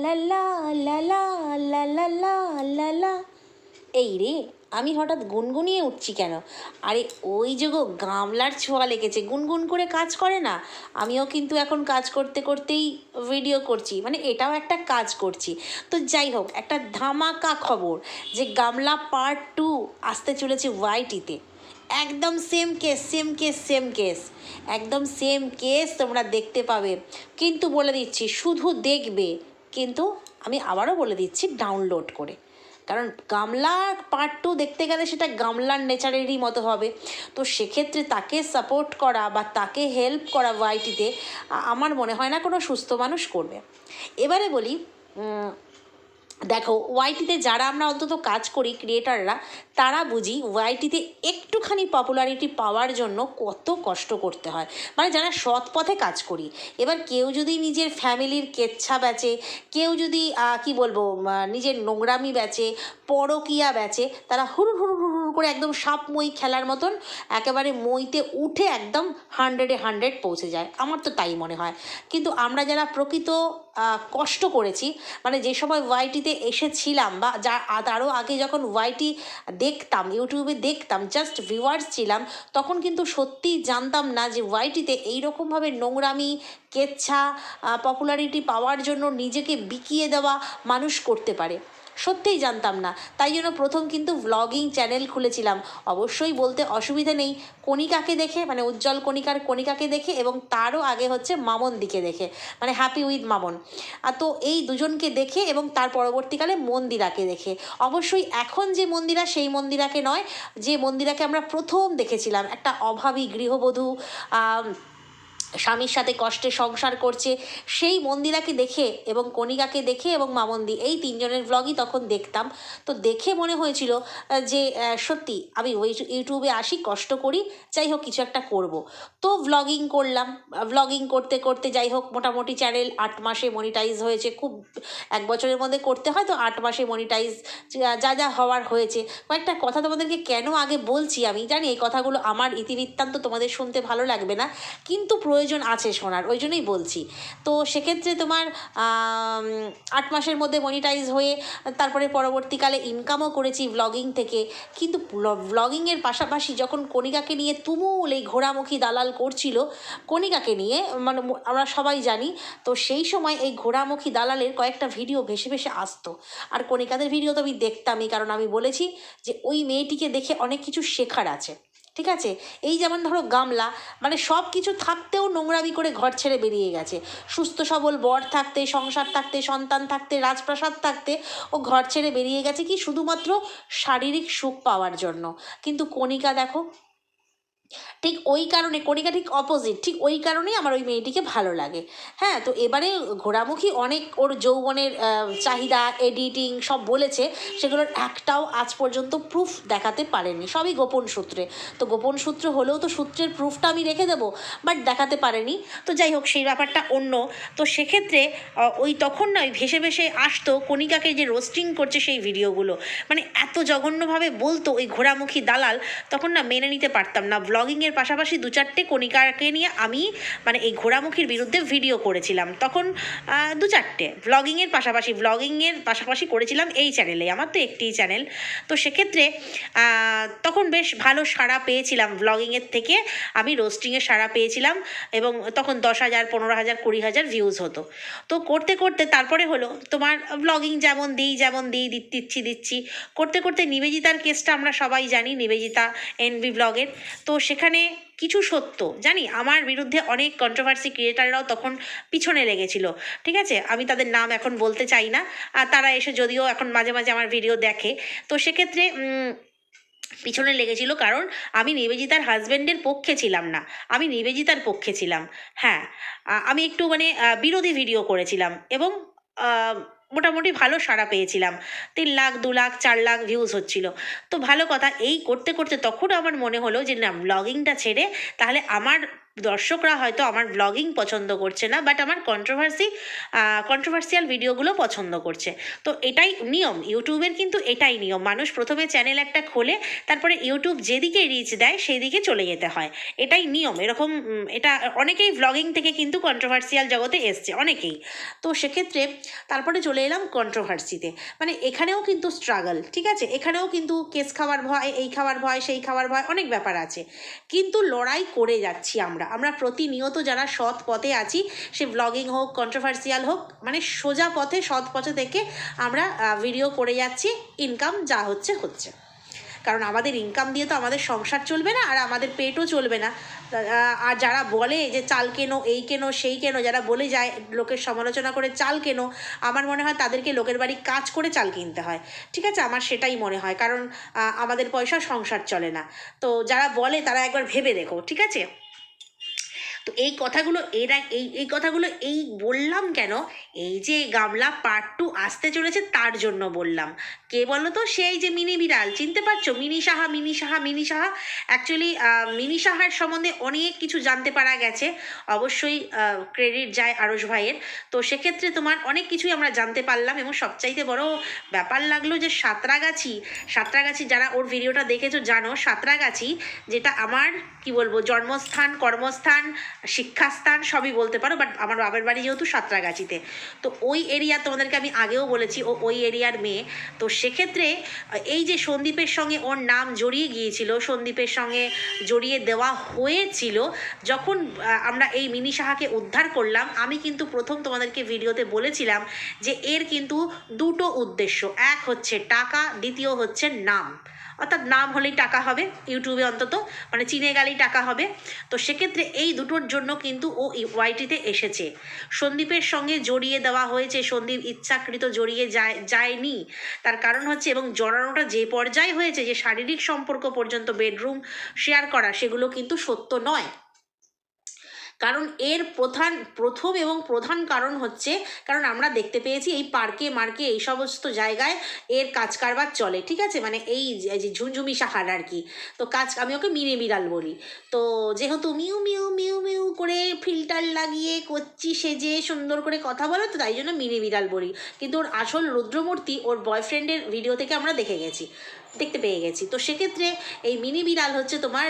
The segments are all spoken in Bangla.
লালা লালা লালা লালা এই রে, আমি হঠাৎ গুনগুনিয়ে উঠছি কেন? আরে ওই যে গো গামলার ছোঁয়া লেগেছে, গুনগুন করে কাজ করে না? আমিও কিন্তু এখন কাজ করতে করতেই ভিডিও করছি মানে এটাও একটা কাজ করছি। তো যাই হোক, একটা ধামাকা খবর যে গামলা পার্ট টু আসতে চলেছে ওয়াইটিতে একদম same case same case same case একদম সেম কেস তোমরা দেখতে পাবে। কিন্তু বলে দিচ্ছি, শুধু দেখবে। কিন্তু আমি আবারও বলে দিচ্ছি ডাউনলোড করে। কারণ গামলা পার্ট টু দেখতে গেলে সেটা গামলার নেচারেরই মতো হবে। তো সেক্ষেত্রে তাকে সাপোর্ট করা বা তাকে হেল্প করা ওয়াইটিতে আমার মনে হয় না কোনো সুস্থ মানুষ করবে। এবারে বলি দেখো ওয়াইটিতে যারা আমরা অন্তত কাজ করি ক্রিয়েটাররা তারা বুঝি ওয়াইটিতে একটুখানি পপুলারিটি পাওয়ার জন্য কত কষ্ট করতে হয়। মানে যারা সৎ পথে কাজ করি, এবার কেউ যদি নিজের ফ্যামিলির কেচ্ছা বেচে, কেউ যদি কি বলব নিজের নোংরামি বেচে পরকিয়া বেচে তারা হুড় হুড় হুড় হুড় করে একদম সাপ মই খেলার মতন একেবারে মইতে উঠে একদম হান্ড্রেডে হান্ড্রেড পৌঁছে যায়। আমার তো তাই মনে হয়। কিন্তু আমরা যারা প্রকৃত কষ্ট করেছি মানে যে সময় ওয়াইটিতে এসেছিলাম বা যা তারও আগে যখন ওয়াইটি দেখতাম, ইউটিউবে দেখতাম জাস্ট ভিউয়ার্স ছিলাম, তখন কিন্তু সত্যিই জানতাম না যে ওয়াইটিতে এইরকমভাবে নোংরামি, কেচ্ছা পপুলারিটি পাওয়ার জন্য নিজেকে বিকিয়ে দেওয়া মানুষ করতে পারে। সত্যিই জানতাম না। তাই জন্য প্রথম কিন্তু ভ্লগিং চ্যানেল খুলেছিলাম। অবশ্যই বলতে অসুবিধা নেই। কণিকাকে দেখে মানে উজ্জ্বল কণিকার কণিকাকে দেখে এবং তারও আগে হচ্ছে মামন দিকে দেখে। মানে হ্যাপি উইথ মামন। আর তো এই দুজনকে দেখে এবং তার পরবর্তীকালে মন্দিরাকে দেখে। অবশ্যই এখন যে মন্দিরা, সেই মন্দিরাকে নয়, যে মন্দিরাকে আমরা প্রথম দেখেছিলাম, একটা অভাবী গৃহবধূ স্বামীর সাথে কষ্টে সংসার করছে, সেই মন্দিরাকে দেখে এবং কণিকাকে দেখে এবং মামন্দি, এই তিনজনের ব্লগই তখন দেখতাম। তো দেখে মনে হয়েছিল যে সত্যি আমি ওই ইউটিউবে আসি, কষ্ট করি, যাই হোক কিছু একটা করব। তো ভ্লগিং করলাম ভ্লগিং করতে করতে যাই হোক, মোটামুটি চ্যানেল আট মাসে মনিটাইজ হয়েছে, খুব এক বছরের মধ্যে করতে হয়, তো আট মাসে মনিটাইজ যা যা হওয়ার হয়েছে। কয়েকটা কথা তোমাদেরকে কেন আগে বলছি আমি, জানি এই কথাগুলো আমার ইতিবৃত্তান্ত তোমাদের শুনতে ভালো লাগবে না, কিন্তু প্রয়োজন আছে শোনার ওই জন্যই বলছি। তো সেক্ষেত্রে তোমার আট মাসের মধ্যে মনিটাইজ হয়ে তারপরে পরবর্তীকালে ইনকামও করেছি ব্লগিং থেকে। কিন্তু ব্লগিংয়ের পাশাপাশি যখন কণিকাকে নিয়ে তুমুল এই ঘোড়ামুখী দালাল করছিল, কণিকাকে নিয়ে মানে আমরা সবাই জানি, তো সেই সময় এই ঘোড়ামুখী দালালের কয়েকটা ভিডিও ভেসে ভেসে আসতো। আর কণিকাদের ভিডিও তো আমি দেখতামই, কারণ আমি বলেছি যে ওই মেয়েটিকে দেখে অনেক কিছু শেখার আছে। ঠিক আছে? এই যেমন ধরো গামলা মানে সব কিছু থাকতেও নোংরামি করে ঘর ছেড়ে বেরিয়ে গেছে। সুস্থ, সবল, বর থাকতে, সংসার থাকতে, সন্তান থাকতে, রাজপ্রাসাদ থাকতে, ও ঘর ছেড়ে বেরিয়ে গেছে কি? শুধুমাত্র শারীরিক সুখ পাওয়ার জন্য। কিন্তু কণিকা দেখো ঠিক ওই কারণে, কণিকা ঠিক অপোজিট ঠিক ওই কারণেই আমার ওই মেয়েটিকে ভালো লাগে। হ্যাঁ তো এবারে ঘোড়ামুখী অনেক ওর যৌবনের চাহিদা এডিটিং সব বলেছে, সেগুলোর একটাও আজ পর্যন্ত প্রুফ দেখাতে পারেনি। সবই গোপন সূত্রে। তো গোপন সূত্র হলেও তো সূত্রের প্রুফটা আমি রেখে দেবো বাট দেখাতে পারেনি। তো যাই হোক, সেই ব্যাপারটা অন্য। তো সেক্ষেত্রে ওই তখন না ওই ভেসে ভেসে আসতো কণিকাকে যে রোস্টিং করছে সেই ভিডিওগুলো। মানে এত জঘন্যভাবে বলতো ওই ঘোড়ামুখী দালাল, তখন না মেনে নিতে পারতাম না ব্লগিংয়ের পাশাপাশি দু চারটে কণিকাকে নিয়ে আমি মানে এই ঘোড়ামুখীর বিরুদ্ধে ভিডিও করেছিলাম। তখন দু চারটে। ব্লগিংয়ের পাশাপাশি ব্লগিংয়ের পাশাপাশি করেছিলাম এই চ্যানেলে আমার তো একটিই চ্যানেল তো সেক্ষেত্রে তখন বেশ ভালো সাড়া পেয়েছিলাম ব্লগিংয়ের থেকে। আমি রোস্টিংয়ের সাড়া পেয়েছিলাম এবং তখন দশ হাজার, পনেরো হাজার, কুড়ি হাজার ভিউজ হতো। তো করতে করতে তারপরে হলো, তোমার ব্লগিং যেমন দিই যেমন দিই, দিচ্ছি দিচ্ছি করতে করতে নিবেদিতার কেসটা আমরা সবাই জানি, নিবেদিতা, এনভি ব্লগের। তো সেখানে কিছু সত্য। জানি, আমার বিরুদ্ধে অনেক কন্ট্রোভার্সি ক্রিয়েটাররাও তখন পিছনে লেগেছিল। ঠিক আছে? আমি তাদের নাম এখন বলতে চাই না। আর তারা এসে যদিও এখন মাঝে মাঝে আমার ভিডিও দেখে। তো সেক্ষেত্রে পিছনে লেগেছিল কারণ আমি নিবেদিতার হাজবেন্ডের পক্ষে ছিলাম না। আমি নিবেদিতার পক্ষে ছিলাম। হ্যাঁ আমি একটু মানে বিরোধী ভিডিও করেছিলাম। এবং মোটামুটি ভালো সাড়া পেয়েছিলাম। তিন লাখ, দু লাখ, চার লাখ ভিউজ হচ্ছিল। তো ভালো কথা, এই করতে করতে তখন আমার মনে হলো যে না ব্লগিংটা ছেড়ে তাহলে আমার দর্শকরা হয়তো আমার ব্লগিং পছন্দ করছে না বাট আমার কন্ট্রোভার্সি কন্ট্রোভার্সিয়াল ভিডিওগুলো পছন্দ করছে। তো এটাই নিয়ম ইউটিউবের কিন্তু এটাই নিয়ম। মানুষ প্রথমে চ্যানেল একটা খোলে, তারপরে ইউটিউব যেদিকে রিচ দেয় সেই দিকে চলে যেতে হয়। এটাই নিয়ম। এরকম এটা অনেকেই ব্লগিং থেকে কিন্তু কন্ট্রোভার্সিয়াল জগতে এসছে, অনেকেই। তো সেক্ষেত্রে তারপরে চলে এলাম কন্ট্রোভার্সিতে মানে এখানেও কিন্তু স্ট্রাগল ঠিক আছে? এখানেও কিন্তু কেস খাওয়ার ভয়, এই খাওয়ার ভয়, সেই খাওয়ার ভয়, অনেক ব্যাপার আছে। কিন্তু লড়াই করে যাচ্ছি আমরা। আমরা। আমরা প্রতিনিয়ত যারা সৎ পথে আছি, সে ব্লগিং হোক কন্ট্রোভার্সিয়াল হোক মানে সোজা পথে, সৎ পথে থেকে আমরা ভিডিও করে যাচ্ছি ইনকাম যা হচ্ছে হচ্ছে। কারণ আমাদের ইনকাম দিয়ে তো আমাদের সংসার চলবে না, আর আমাদের পেটও চলবে না। আর যারা বলে যে চাল কেনো, এই কেনো, সেই কেনো, যারা বলে যায়, লোকের সমালোচনা করে চাল কেনো, আমার মনে হয় তাদেরকে লোকের বাড়ি কাজ করে চাল কিনতে হয়। ঠিক আছে? আমার সেটাই মনে হয়। কারণ আমাদের পয়সা সংসার চলে না। তো যারা বলে তারা একবার ভেবে দেখো, ঠিক আছে? তো এই কথাগুলো এরা এই এই কথাগুলো এই বললাম কেন? এই যে গামলা পার্ট টু আসতে চলেছে, তার জন্য বললাম। কে বলো তো সেই যে মিনি বিড়াল। চিনতে পারছ? মিনি সাহা মিনি সাহা মিনি সাহা। অ্যাকচুয়ালি মিনি সাহার সম্বন্ধে অনেক কিছু জানতে পারা গেছে। অবশ্যই ক্রেডিট যায় আরস ভাইয়ের। তো সেক্ষেত্রে তোমার অনেক কিছুই আমরা জানতে পারলাম এবং সবচাইতে বড় ব্যাপার লাগল যে সাঁতরাগাছি সাঁতরাগাছি যারা ওর ভিডিওটা দেখেছ জানো, সাঁতরাগাছি যেটা আমার, কি বলব, জন্মস্থান, কর্মস্থান, শিক্ষাস্থান সবই বলতে পারো বাট আমার বাবার বাড়ি যেহেতু সাঁতরাগাছিতে। তো ওই এরিয়া তোমাদেরকে আমি আগেও বলেছি, ও ওই এরিয়ার মেয়ে। তো সেক্ষেত্রে এই যে সন্দীপের সঙ্গে ওর নাম জড়িয়ে গিয়েছিল, সন্দীপের সঙ্গে জড়িয়ে দেওয়া হয়েছিল, যখন আমরা এই মিনি সাহাকে উদ্ধার করলাম, আমি কিন্তু প্রথম তোমাদেরকে ভিডিওতে বলেছিলাম যে এর কিন্তু দুটো উদ্দেশ্য। এক হচ্ছে টাকা, দ্বিতীয় হচ্ছে নাম। অর্থাৎ নাম হলেই টাকা হবে, ইউটিউবে অন্তত মানে চিনে গেলেই টাকা হবে। তো সেক্ষেত্রে এই দুটোর জন্য কিন্তু ও ওয়াইটিতে এসেছে। সন্দীপের সঙ্গে জড়িয়ে দেওয়া হয়েছে, সন্দীপ ইচ্ছাকৃত জড়িয়ে যায়, যায়নি। তার কারণ হচ্ছে এবং জড়ানোটা যে পর্যায়ে হয়েছে, যে শারীরিক সম্পর্ক পর্যন্ত বেডরুম শেয়ার করা, সেগুলো কিন্তু সত্য নয়। কারণ এর প্রধান, প্রথম এবং প্রধান কারণ হচ্ছে, কারণ আমরা দেখতে পেয়েছি এই পার্কে মার্কে এই সমস্ত জায়গায় এর কাজ কারবার চলে, ঠিক আছে? মানে এই যে ঝুমঝুমি সাহার আর কি। তো কাজ, আমি ওকে মিনে বিড়াল বলি। তো যেহেতু মিউ মিউ মিউ মিউ করে ফিল্টার লাগিয়ে কচ্ছি সেজে সুন্দর করে কথা বলে, তো তাই জন্য মিনি বিড়াল বলি। কিন্তু ওর আসল রুদ্রমূর্তি ওর বয়ফ্রেন্ডের ভিডিও থেকে আমরা দেখে গেছি। দেখতে পেয়ে গেছি। তো সেক্ষেত্রে এই মিনি বিড়াল হচ্ছে তোমার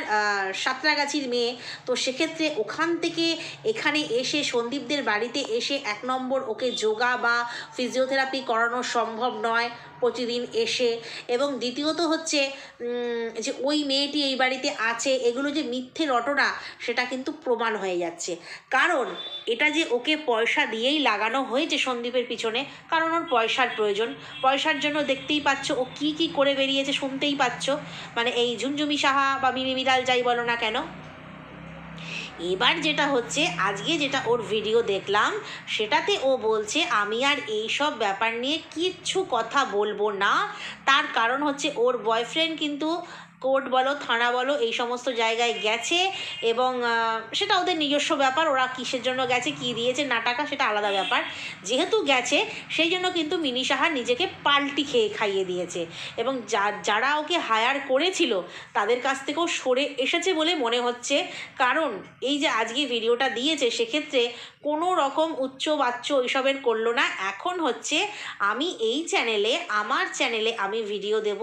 সাঁতরাগাছির মেয়ে। তো সেক্ষেত্রে ওখান থেকে এখানে এসে সন্দীপদের বাড়িতে এসে এক নম্বর ওকে যোগা বা ফিজিওথেরাপি করানো সম্ভব নয়। প্রতিদিন এসে এবং দ্বিতীয়ত হচ্ছে যে ওই মেয়েটি এই বাড়িতে আছে, এগুলো যে মিথ্যে রটনা, সেটা কিন্তু প্রমাণ হয়ে যাচ্ছে। কারণ এটা যে ওকে পয়সা দিয়েই লাগানো হয়েছে সন্দীপের পিছনে, কারণ ওর পয়সার প্রয়োজন। পয়সার জন্য দেখতেই পাচ্ছ, ও কি কি করে বেরিয়েছে শুনতেই পাচ্ছ। মানে এই ঝুমঝুমি সাহা বা বিড়াল যাই বলো না কেন এবার যেটা হচ্ছে, আজকে যেটা ওর ভিডিও দেখলাম, সেটাতে ও বলছে, আমি আর এই সব ব্যাপার নিয়ে কিচ্ছু কথা বলব না। তার কারণ হচ্ছে, ওর বয়ফ্রেন্ড কিন্তু কোর্ট বলো, থানা বলো, এই সমস্ত জায়গায় গেছে এবং সেটা ওদের নিজস্ব ব্যাপার, ওরা কিসের জন্য গেছে, কি দিয়েছে, না টাকা, সেটা আলাদা ব্যাপার। যেহেতু গেছে, সেই জন্য কিন্তু মিনি সাহা নিজেকে পাল্টি খেয়ে খাইয়ে দিয়েছে এবং যা, যারা ওকে হায়ার করেছিল, তাদের কাছ থেকেও সরে এসেছে বলে মনে হচ্ছে। কারণ, এই যে আজকে ভিডিওটা দিয়েছে, সেক্ষেত্রে কোনো রকম উচ্চ বাচ্চ ওইসবের করল না। এখন হচ্ছে, আমি এই চ্যানেলে, আমার চ্যানেলে আমি ভিডিও দেব।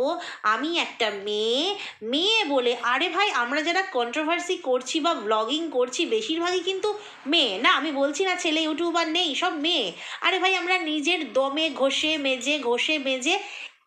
আমি একটা মেয়ে মেয়ে বলে, আরে ভাই, আমরা যারা কন্ট্রোভার্সি করছি বা ব্লগিং করছি, বেশিরভাগই কিন্তু মেয়ে। না, আমি বলছি না ছেলে ইউটিউবার নেই, সব মেয়ে। আরে ভাই, আমরা নিজের দমে ঘষে মেজে ঘষে মেজে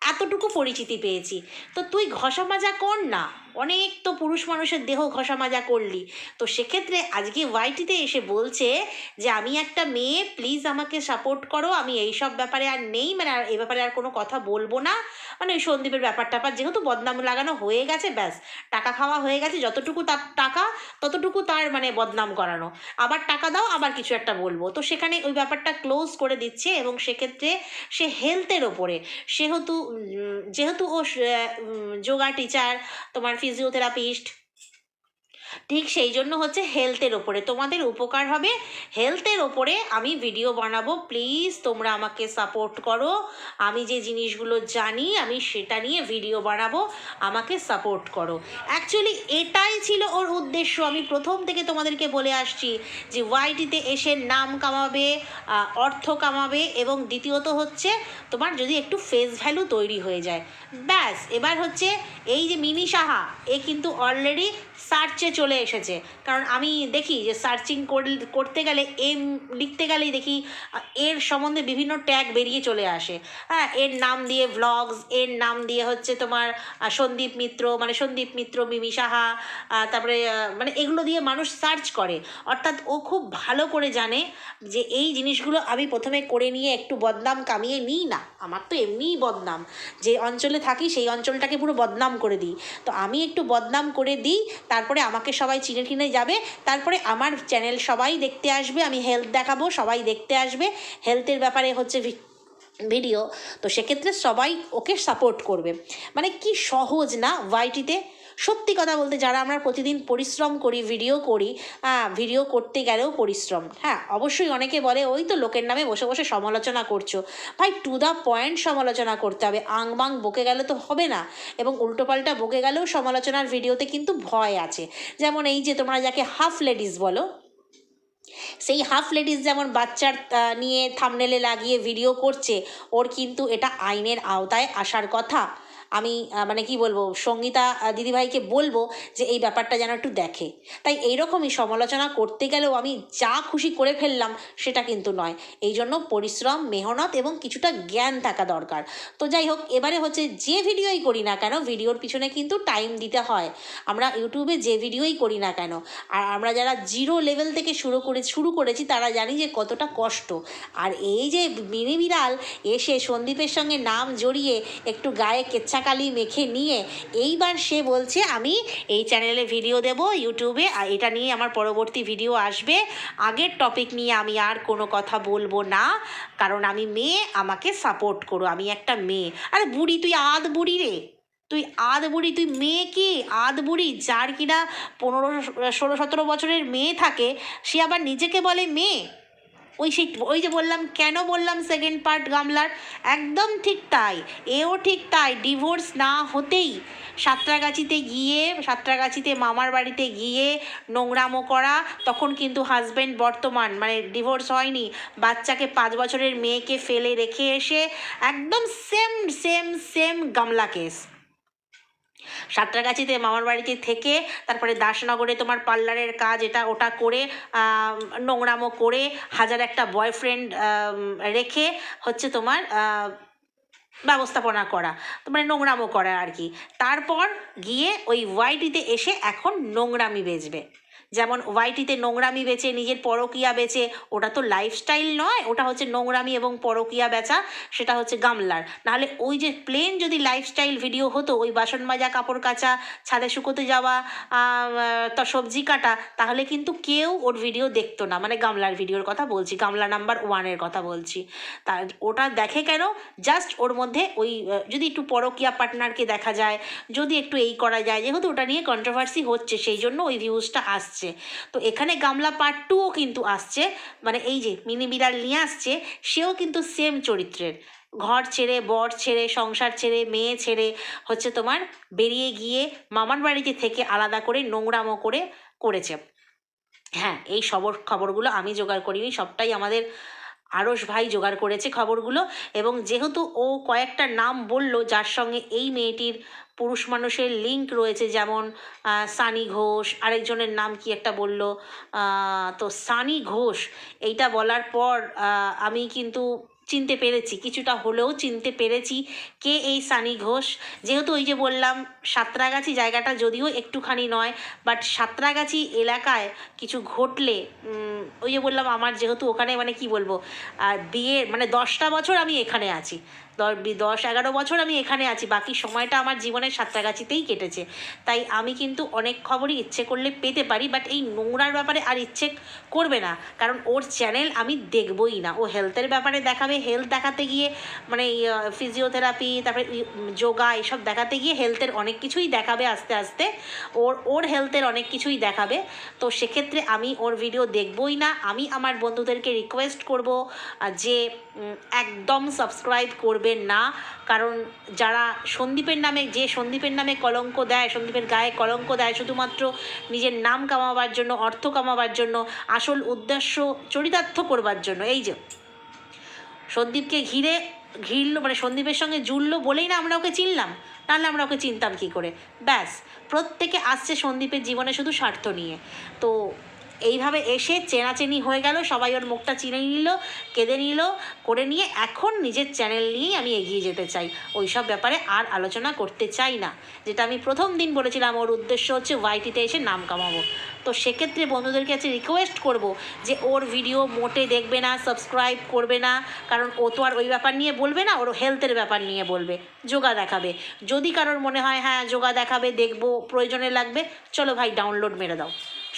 এতটুকু পরিচিতি পেয়েছি। তো তুই ঘষা মাজা কর না। অনেক তো পুরুষ মানুষের দেহ ঘষা মাজা করলি। তো সেক্ষেত্রে আজকে ওয়াইটিতে এসে বলছে যে, আমি একটা মেয়ে প্লিজ আমাকে সাপোর্ট করো। আমি এই সব ব্যাপারে আর নেই মানে এ ব্যাপারে আর কোনো কথা বলব না। মানে ওই সন্দীপের ব্যাপার ট্যাপার যেহেতু বদনাম লাগানো হয়ে গেছে, ব্যাস। টাকা খাওয়া হয়ে গেছে, যতটুকু তার টাকা, ততটুকু তার মানে বদনাম করানো। আবার টাকা দাও, আবার কিছু একটা বলব। তো সেখানে ওই ব্যাপারটা ক্লোজ করে দিচ্ছে এবং সেক্ষেত্রে সে হেলথের ওপরে, সেহেতু যেহেতু ও যোগা টিচার তোমার ফিজিওথেরাপিস্ট ঠিক সেই জন্য হচ্ছে হেলথের ওপরে। তোমাদের উপকার হবে হেলথের ওপরে আমি ভিডিও বানাবো। প্লিজ তোমরা আমাকে সাপোর্ট করো। আমি যে জিনিসগুলো জানি, আমি সেটা নিয়ে ভিডিও বানাবো। আমাকে সাপোর্ট করো। অ্যাকচুয়ালি এটাই ছিল ওর উদ্দেশ্য। আমি প্রথম থেকে তোমাদেরকে বলে আসছি যে ওয়াইটিতে এসে নাম কামাবে অর্থ কামাবে এবং দ্বিতীয়ত হচ্ছে তোমার যদি একটু ফেস ভ্যালু তৈরি হয়ে যায়। ব্যাস, এবার হচ্ছে এই যে মিমি সাহা, এ কিন্তু অলরেডি সার্চে চলে এসেছে। কারণ আমি দেখি যে সার্চিং করতে গেলে এম, লিখতে গেলেই দেখি, এর সম্বন্ধে বিভিন্ন ট্যাগ বেরিয়ে চলে আসে। হ্যাঁ এর নাম দিয়ে ভ্লগস এর নাম দিয়ে হচ্ছে তোমার সন্দীপ মিত্র মানে সন্দীপ মিত্র, মিমি সাহা তারপরে মানে এগুলো দিয়ে মানুষ সার্চ করে। অর্থাৎ ও খুব ভালো করে জানে যে এই জিনিসগুলো আমি প্রথমে করে নিয়ে একটু বদনাম কামিয়ে নিই না। আমার তো এমনিই বদনাম। যে অঞ্চলে থাকি, সেই অঞ্চলটাকে পুরো বদনাম করে দিই। তো আমি একটু বদনাম করে দিই তারপরে আমাকে সবাই চিনে টিনে যাবে। তারপরে আমার চ্যানেল সবাই দেখতে আসবে। আমি হেলথ দেখাবো, সবাই দেখতে আসবে। হেলথের ব্যাপারে হচ্ছে ভিডিও তো সেক্ষেত্রে সবাই ওকে সাপোর্ট করবে। মানে কি সহজ না ওয়াইটিতে সত্যি কথা বলতে যারা আমরা প্রতিদিন পরিশ্রম করি ভিডিও করি ভিডিও করতে গেলেও পরিশ্রম। হ্যাঁ অবশ্যই অনেকে বলে, ওই তো লোকের নামে বসে বসে সমালোচনা করছ। ভাই টু দ্য পয়েন্ট সমালোচনা করতে হবে। আং বাং বকে গেলে তো হবে না এবং উল্টোপাল্টা বকে গেলেও সমালোচনার ভিডিওতে কিন্তু ভয় আছে। যেমন এই যে তোমরা যাকে হাফ লেডিস বলো, সেই হাফ লেডিস যেমন বাচ্চার নিয়ে থামনেলে লাগিয়ে ভিডিও করছে, ওর কিন্তু এটা আইনের আওতায় আসার কথা। আমি মানে কি বলব, সঙ্গীতা দিদিভাইকে বলব যে এই ব্যাপারটা যেন একটু দেখে। তাই এইরকমই সমালোচনা করতে গেলেও আমি যা খুশি করে ফেললাম সেটা কিন্তু নয়। এই জন্য পরিশ্রম, মেহনত এবং কিছুটা জ্ঞান থাকা দরকার। তো যাই হোক, এবারে হচ্ছে যে ভিডিওই করি না কেন, ভিডিওর পিছনে কিন্তু টাইম দিতে হয়। আমরা ইউটিউবে যে ভিডিওই করি না কেন, আর আমরা যারা জিরো লেভেল থেকে শুরু করে, শুরু করেছি তারা জানি যে কতটা কষ্ট। আর এই যে মিনি বিড়াল এসে সন্দীপের সঙ্গে নাম জড়িয়ে একটু গায়ে কেচ্ছাকালি মেখে নিয়ে এইবার সে বলছে, আমি এই চ্যানেলে ভিডিও দেব ইউটিউবে আর এটা নিয়ে আমার পরবর্তী ভিডিও আসবে। আগের টপিক নিয়ে আমি আর কোনো কথা বলব না, কারণ আমি মেয়ে, আমাকে সাপোর্ট করো, আমি একটা মেয়ে। আরে বুড়ি, তুই আধ বুড়ি রে! তুই আধ বুড়ি, তুই মেয়ে কি? আধ বুড়ি, যার কিনা পনেরো, ষোলো, সতেরো বছরের মেয়ে থাকে, সে আবার নিজেকে বলে মেয়ে? ওই সেই, ওই যে বললাম, কেন বললাম সেকেন্ড পার্ট গামলার? একদম ঠিক তাই, এও ঠিক তাই ডিভোর্স না হতেই সাঁতরাগাছিতে গিয়ে, সাঁতরাগাছিতে মামার বাড়িতে গিয়ে নোংরামো করা, তখন কিন্তু হাজব্যান্ড বর্তমান মানে ডিভোর্স হয়নি, বাচ্চাকে পাঁচ বছরের মেয়েকে ফেলে রেখে এসে একদম সেম সেম সেম গামলা কেস সাঁতরাগাছিতে মামার বাড়িতে থেকে তারপরে দাসনগরে তোমার পার্লারের কাজ এটা ওটা করে নোংরামো করে হাজার একটা বয়ফ্রেন্ড রেখে হচ্ছে তোমার ব্যবস্থাপনা করা মানে নোংরামো করা আর কি। তারপর গিয়ে ওই ওয়াইটিতে এসে এখন নোংরামি বেচবে। যেমন ওয়াইটিতে নোংরামি বেচে, নিজের পরকিয়া বেচে, ওটা তো লাইফস্টাইল নয়, ওটা হচ্ছে নোংরামি এবং পরকিয়া বেচা, সেটা হচ্ছে গামলার। নাহলে ওই যে প্লেন যদি লাইফস্টাইল ভিডিও হতো, ওই বাসন মাজা, কাপড় কাচা, ছাদে শুকোতে যাওয়া তা সবজি কাটা, তাহলে কিন্তু কেউ ওর ভিডিও দেখতো না। মানে গামলার ভিডিওর কথা বলছি, গামলা নাম্বার ওয়ানের কথা বলছি। তা ওটা দেখে কেন? জাস্ট ওর মধ্যে ওই যদি একটু পরকিয়া পার্টনারকে দেখা যায়, যদি একটু এই করা যায়, যেহেতু ওটা নিয়ে কন্ট্রোভার্সি হচ্ছে, সেই জন্য ওই ভিউজটা আসছে। তো এখানে গামলা পার্ট টুও কিন্তু আসছে। মানে এই যে মিনি বিড়াল নিয়ে আসছে, সেও কিন্তু সেম চরিত্রের। ঘর ছেড়ে, বর ছেড়ে, সংসার ছেড়ে, মেয়ে ছেড়ে, হচ্ছে তোমার বেরিয়ে গিয়ে মামার বাড়িতে থেকে আলাদা করে নোংরামো করে করেছে। হ্যাঁ এই সবর, খবরগুলো আমি জোগাড় করিনি, সবটাই আমাদের আরস ভাই জোগাড় করেছে খবরগুলো। এবং যেহেতু ও কয়েকটা নাম বলল, যার সঙ্গে এই মেয়েটির পুরুষ মানুষের লিঙ্ক রয়েছে, যেমন সানি ঘোষ, আরেকজনের নাম কি একটা বলল? তো সানি ঘোষ, এইটা বলার পর আমি কিন্তু চিনতে পেরেছি, কিছুটা হলেও চিনতে পেরেছি কে এই সানি ঘোষ। যেহেতু ওই যে বললাম, সাঁতরাগাছি জায়গাটা যদিও একটুখানি নয় বাট সাঁতরাগাছি এলাকায় কিছু ঘটলে ওই যে বললাম, আমার যেহেতু ওখানে মানে কি বলব আর বিয়ে মানে দশটা বছর আমি এখানে আছি। দশ এগারো বছর আমি এখানে আছি। বাকি সময়টা আমার জীবনের সাঁতরাগাছিতেই কেটেছে। তাই আমি কিন্তু অনেক খবরই ইচ্ছে করলে পেতে পারি বাট এই নোংরার ব্যাপারে আর ইচ্ছে করবে না। কারণ ওর চ্যানেল আমি দেখবই না। ও হেলথের ব্যাপারে দেখাবে। হেলথ দেখাতে গিয়ে মানে ফিজিওথেরাপি তারপরে যোগা এসব দেখাতে গিয়ে হেলথের অনেক কিছুই দেখাবে আস্তে আস্তে। ওর ওর হেলথের অনেক কিছুই দেখাবে। তো সেক্ষেত্রে আমি ওর ভিডিও দেখবই না। আমি আমার বন্ধুদেরকে রিকোয়েস্ট করব যে একদম সাবস্ক্রাইব করবেন না। কারণ যারা সন্দীপের নামে, যে সন্দীপের নামে কলঙ্ক দেয়, সন্দীপের গায়ে কলঙ্ক দেয়, শুধুমাত্র নিজের নাম কামাবার জন্য, অর্থ কামাবার জন্য, আসল উদ্দেশ্য চরিতার্থ করবার জন্য, এই যে। সন্দীপকে ঘিরে ঘিরলো মানে সন্দীপের সঙ্গে জুড়লো বলেই না আমরা ওকে চিনলাম। নাহলে আমরা ওকে চিনতাম কী করে? ব্যাস, প্রত্যেকে আসছে সন্দীপের জীবনে শুধু স্বার্থ নিয়ে। তো এইভাবে এসে চেনাচেনি হয়ে গেল। সবাই ওর মুখটা চিনে নিল, কেঁদে নিল, করে নিয়ে এখন নিজের চ্যানেল নিয়েই আমি এগিয়ে যেতে চাই। ওই সব ব্যাপারে আর আলোচনা করতে চাই না। যেটা আমি প্রথম দিন বলেছিলাম, ওর উদ্দেশ্য হচ্ছে ওয়াইটিতে এসে নাম কামাবো। তো সেক্ষেত্রে বন্ধুদের কাছে রিকোয়েস্ট করব যে ওর ভিডিও মোটে দেখবে না সাবস্ক্রাইব করবে না, কারণ ও তো আর ওই ব্যাপার নিয়ে বলবে না, ওর হেলথের ব্যাপার নিয়ে বলবে। যোগা দেখাবে। যদি কারোর মনে হয় হ্যাঁ যোগা দেখাবে, দেখব, প্রয়োজনে লাগবে, চলো ভাই ডাউনলোড মেরে দাও।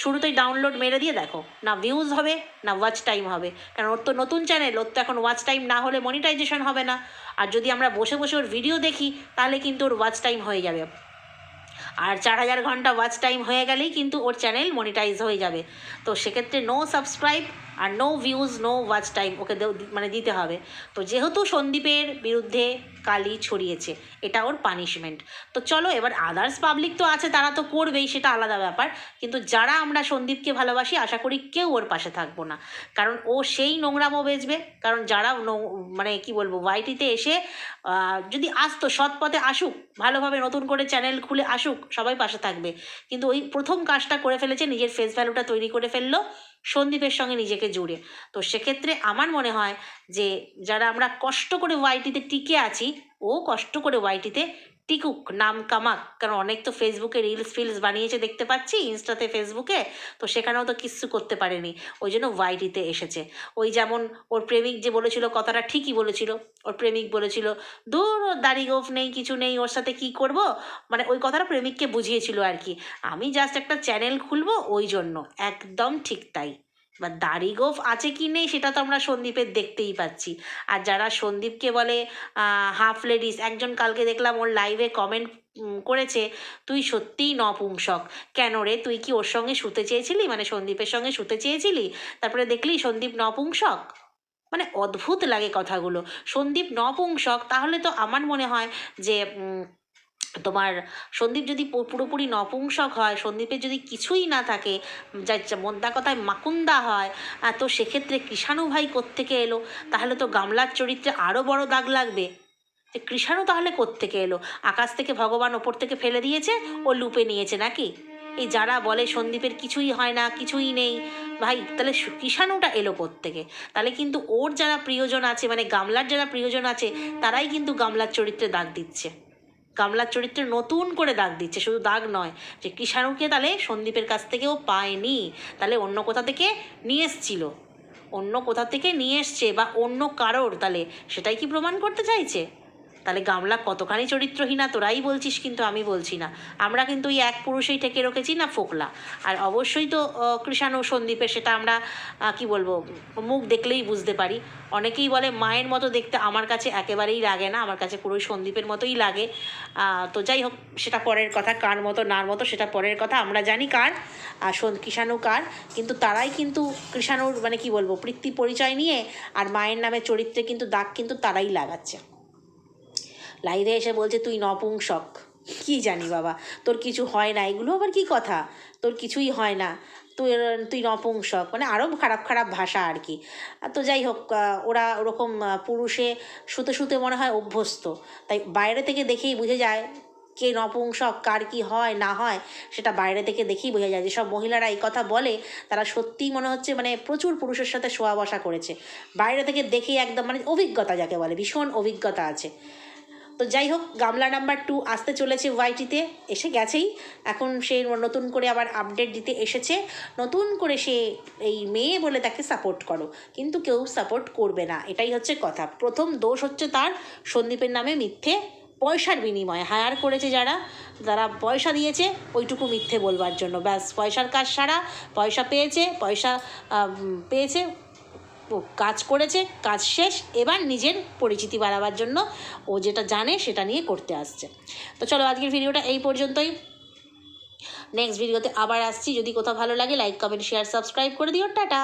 শুরুতেই ডাউনলোড মেরে দিয়ে দেখো। না ভিউজ হবে, না ওয়াচ টাইম হবে। কারণ ওর তো নতুন চ্যানেল ওর তো এখন ওয়াচ টাইম না হলে মনিটাইজেশন হবে না। আর যদি আমরা বসে বসে ওর ভিডিও দেখি, তাহলে কিন্তু ওর ওয়াচ টাইম হয়ে যাবে। আর চার হাজার ঘণ্টা ওয়াচ টাইম হয়ে গেলেই কিন্তু ওর চ্যানেল মনিটাইজ হয়ে যাবে। তো সেক্ষেত্রে নো সাবস্ক্রাইব আর no views no watch time okay মানে দিতে হবে। তো যেহেতু সন্দীপের বিরুদ্ধে কালি ছড়িয়েছে, এটা ওর পানিশমেন্ট তো চলো, এবার আদার্স পাবলিক তো আছে, তারা তো করবেই, সেটা আলাদা ব্যাপার। কিন্তু যারা আমরা সন্দীপকে ভালোবাসি, আশা করি কেউ ওর পাশে থাকব না। কারণ ও সেই নোংরামও বেচবে, কারণ যারা মানে কি বলব ওয়াইটিতে এসে যদি আসতো, সৎ পথে আসুক, ভালোভাবে নতুন করে চ্যানেল খুলে আসুক, সবাই পাশে থাকবে। কিন্তু ওই প্রথম কাজটা করে ফেলেছে, নিজের ফেস ভ্যালুটা তৈরি করে ফেলল। সন্দীপের সঙ্গে নিজেকে জুড়ে। তো সেক্ষেত্রে আমার মনে হয় যে, যারা আমরা কষ্ট করে ওয়াইটিতে টিকে আছি, ও কষ্ট করে ওয়াইটিতে টিকুক, নাম কামাক, কারণ অনেক তো ফেসবুকে রিলস ফিলস বানিয়েছে, দেখতে পাচ্ছি, ইনস্টাতে ফেসবুকে তো সেখানেও তো কিচ্ছু করতে পারেনি, ওই জন্য ওয়াইটিতে এসেছে। ওই যেমন ওর প্রেমিক যে বলেছিল, কথাটা ঠিকই বলেছিল, ওর প্রেমিক বলেছিল, দূর ওর দাড়ি গোফ নেই, কিছু নেই, ওর সাথে কি করব? মানে ওই কথাটা প্রেমিককে বুঝিয়েছিল আর কি। আমি জাস্ট একটা চ্যানেল খুলবো, ওই জন্য, একদম ঠিক তাই। এবার দাড়ি গোফ আছে কি নেই সেটা তো আমরা সন্দীপের দেখতেই পাচ্ছি। আর যারা সন্দীপকে বলে হাফ লেডিস একজন কালকে দেখলাম ওর লাইভে কমেন্ট করেছে, তুই সত্যিই নপুংসক। কেন রে? তুই কি ওর সঙ্গে শুতে চেয়েছিলি? মানে সন্দীপের সঙ্গে শুতে চেয়েছিলি? তারপরে দেখলি সন্দীপ নপুংসক? মানে অদ্ভুত লাগে কথাগুলো। সন্দীপ নপুংসক, তাহলে তো আমার মনে হয় যে তোমার সন্দীপ যদি পুরোপুরি নপুংসক হয়, সন্দীপের যদি কিছুই না থাকে, যা মোদ্দা কথায় মাকুন্দা হয় তো সেক্ষেত্রে কৃষাণু ভাই কোত্থেকে এলো? তাহলে তো গামলার চরিত্রে আরও বড় দাগ লাগবে। যে কৃষাণু তাহলে কোত্থেকে এলো? আকাশ থেকে ভগবান ওপর থেকে ফেলে দিয়েছে ও লুপে নিয়েছে নাকি? এই যারা বলে সন্দীপের কিছুই হয় না, কিছুই নেই, ভাই, তাহলে কৃষাণুটা এলো থেকে তাহলে কিন্তু ওর যারা প্রিয়জন আছে মানে গামলার যারা প্রিয়জন আছে, তারাই কিন্তু গামলার চরিত্রে দাগ দিচ্ছে। গামলার চরিত্রে নতুন করে দাগ দিচ্ছে, শুধু দাগ নয়, যে কিষাণুকে তাহলে সন্দীপের কাছ থেকেও পায়নি, তাহলে অন্য কোথা থেকে নিয়ে এসছিল? অন্য কোথা থেকে নিয়ে এসছে বা অন্য কারোর তাহলে সেটাই কি প্রমাণ করতে চাইছে? তাহলে গামলা কতখানি চরিত্রহীনা? তোরাই বলছিস কিন্তু আমি বলছি না। আমরা কিন্তু ওই এক পুরুষেই ঠেকে রেখেছি না ফোকলা? আর অবশ্যই তো কৃষাণু সন্দীপের সেটা আমরা কি বলব, মুখ দেখলেই বুঝতে পারি। অনেকেই বলে মায়ের মতো দেখতে আমার কাছে একেবারেই লাগে না, আমার কাছে পুরো সন্দীপের মতোই লাগে। তো যাই হোক, সেটা পরের কথা, কার মতো, নার মতো, সেটা পরের কথা। আমরা জানি কার আর কৃষাণু কার, কিন্তু তারাই কিন্তু কৃষাণুর মানে কি বলব পৃথ্বী পরিচয় নিয়ে আর মায়ের নামে চরিত্রে কিন্তু দাগ কিন্তু তারাই লাগাচ্ছে। লাইভে এসে বলছে, তুই নপুংসক। কি জানি বাবা, তোর কিছু হয় না, এগুলো আবার কি কথা? তোর কিছুই হয় না। তুই তুই নপুংসক। মানে আরও খারাপ খারাপ ভাষা আর কি। তো যাই হোক ওরা ওরকম পুরুষে শুতে শুতে মনে হয় অভ্যস্ত। তাই বাইরে থেকে দেখেই বুঝে যায় কে নপুংসক, কার কি হয়, না হয়, সেটা বাইরে থেকে দেখেই বোঝা যায়। যেসব মহিলারা এই কথা বলে, তারা সত্যিই মনে হচ্ছে মানে প্রচুর পুরুষের সাথে শোয়া বসা করেছে। বাইরে থেকে দেখেই একদম মানে অভিজ্ঞতা যাকে বলে, ভীষণ অভিজ্ঞতা আছে। তো যাই হোক, গামলা নাম্বার টু আসতে চলেছে ওয়াইটিতে এসে গেছেই। এখন সে নতুন করে আবার আপডেট দিতে এসেছে। নতুন করে সে এই মেয়ে বলে তাকে সাপোর্ট করো। কিন্তু কেউ সাপোর্ট করবে না, এটাই হচ্ছে কথা। প্রথম দোষ হচ্ছে তার সন্দীপের নামে মিথ্যে, পয়সার বিনিময়ে। হায়ার করেছে যারা যারা পয়সা দিয়েছে, ওইটুকু মিথ্যে বলবার জন্য। ব্যাস, পয়সার কাজ সারা, পয়সা পেয়েছে পয়সা পেয়েছে কাজ করেছে, কাজ শেষ, এবার নিজের পরিচিতি বাড়াবার জন্য ও যেটা জানে সেটা নিয়ে করতে আসছে। তো চলো আজকের ভিডিওটা এই পর্যন্তই। নেক্সট ভিডিওতে আবার আসছি। যদি কোথাও ভালো লাগে লাইক কমেন্ট শেয়ার সাবস্ক্রাইব করে দিও। টাটা!